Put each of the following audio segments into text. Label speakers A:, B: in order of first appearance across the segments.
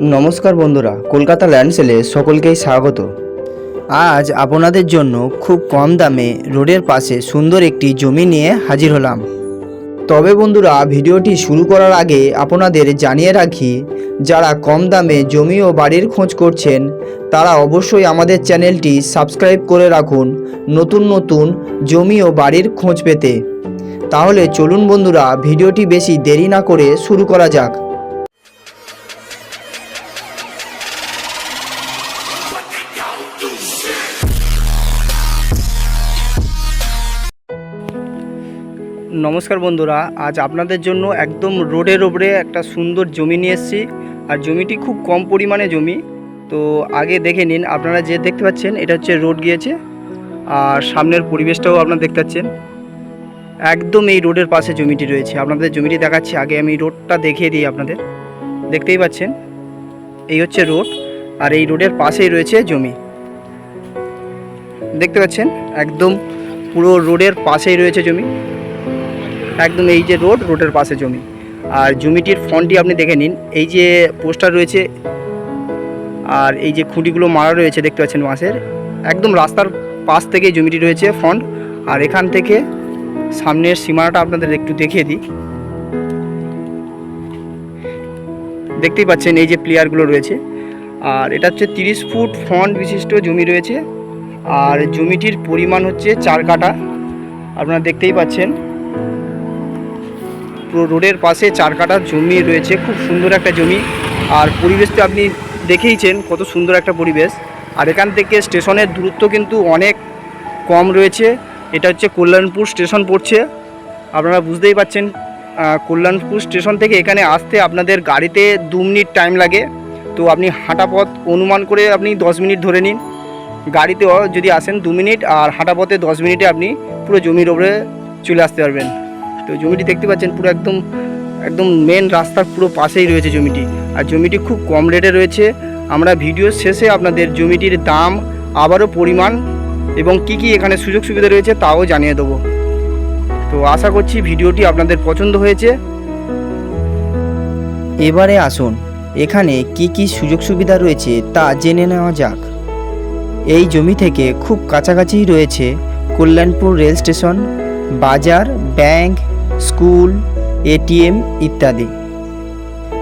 A: নমস্কার বন্ধুরা, কলকাতা ল্যান্ড সেলে সকলকেই স্বাগত। আজ আপনাদের জন্য খুব কম দামে রোডের পাশে সুন্দর একটি জমি নিয়ে হাজির হলাম। তবে বন্ধুরা, ভিডিওটি শুরু করার আগে আপনাদের জানিয়ে রাখি, যারা কম দামে জমি ও বাড়ির খোঁজ করছেন, তারা অবশ্যই আমাদের চ্যানেলটি সাবস্ক্রাইব করে রাখুন নতুন নতুন জমি ও বাড়ির খোঁজ পেতে। তাহলে চলুন বন্ধুরা, ভিডিওটি বেশি দেরি না করে শুরু করা যাক। নমস্কার বন্ধুরা, আজ আপনাদের জন্য একদম রোডের ওপরে একটা সুন্দর জমি নিয়ে এসেছি। আর জমিটি খুব কম পরিমাণে জমি। তো আগে দেখে নিন, আপনারা যে দেখতে পাচ্ছেন, এটা হচ্ছে রোড গিয়েছে। আর সামনের পরিবেশটাও আপনারা দেখতে পাচ্ছেন। একদম এই রোডের পাশে জমিটি রয়েছে। আপনাদের জমিটি দেখাচ্ছি, আগে আমি রোডটা দেখিয়ে দিই আপনাদের। দেখতেই পাচ্ছেন, এই হচ্ছে রোড, আর এই রোডের পাশেই রয়েছে জমি। দেখতে পাচ্ছেন, একদম পুরো রোডের পাশেই রয়েছে জমি। একদম এই যে রোড, রোডের পাশে জমি। আর জমিটির ফন্টটি আপনি দেখে নিন, এই যে পোস্টার রয়েছে, আর এই যে খুঁটিগুলো মারা রয়েছে দেখতে পাচ্ছেন বাঁশের, একদম রাস্তার পাশ থেকেই জমিটি রয়েছে ফন্ট আর এখান থেকে সামনের সীমানাটা আপনাদের একটু দেখিয়ে দিই। দেখতেই পাচ্ছেন এই যে প্লেয়ারগুলো রয়েছে। আর এটা হচ্ছে তিরিশ ফুট ফন্ট বিশিষ্ট জমি রয়েছে। আর জমিটির পরিমাণ হচ্ছে চার কাটা আপনারা দেখতেই পাচ্ছেন রোডের পাশে চার কাটা জমি রয়েছে, খুব সুন্দর একটা জমি। আর পরিবেশ তো আপনি দেখেইছেন কত সুন্দর একটা পরিবেশ। আর এখান থেকে স্টেশনের দূরত্ব কিন্তু অনেক কম রয়েছে। এটা হচ্ছে কল্যাণপুর স্টেশন পড়ছে। আপনারা বুঝতেই পাচ্ছেন কল্যাণপুর স্টেশন থেকে এখানে আসতে আপনাদের গাড়িতে দু মিনিট টাইম লাগে। তো আপনি হাঁটা পথ অনুমান করে আপনি দশ মিনিট ধরে নিন। গাড়িতেও যদি আসেন দু মিনিট, আর হাঁটা পথে দশ মিনিটে আপনি পুরো জমির ওপরে চলে আসতে পারবেন। তো জমিটি দেখতে পাচ্ছেন পুরো একদম একদম মেন রাস্তার পুরো পাশেই রয়েছে জমিটি। আর জমিটি খুব কম রেটে রয়েছে। আমরা ভিডিও শেষে আপনাদের জমিটির দাম, আবারও পরিমাণ এবং কি কি এখানে সুযোগ সুবিধা রয়েছে তাও জানিয়ে দেবো। তো আশা করছি ভিডিওটি আপনাদের পছন্দ হয়েছে। এবারে আসুন, এখানে কি কি সুযোগ সুবিধা রয়েছে তা জেনে নেওয়া যাক। এই জমি থেকে খুব কাছাকাছি রয়েছে কল্যাণপুর রেল স্টেশন, বাজার, ব্যাংক স্কুল এটিএম ইত্যাদি।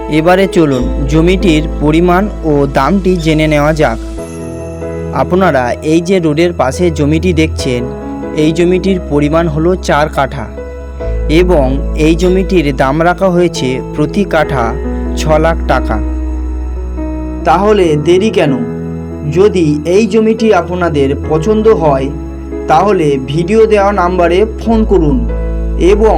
A: এবারে চলুন জমিটির পরিমাণ ও দামটি জেনে নেওয়া যাক। আপনারা এই যে রোডের পাশে জমিটি দেখছেন, এই জমিটির পরিমাণ হলো চার কাঠা এবং এই জমিটির দাম রাখা হয়েছে প্রতি কাঠা ছ লাখ টাকা। তাহলে দেরি কেন? যদি এই জমিটি আপনাদের পছন্দ হয়, তাহলে ভিডিও দেওয়া নাম্বারে ফোন করুন এবং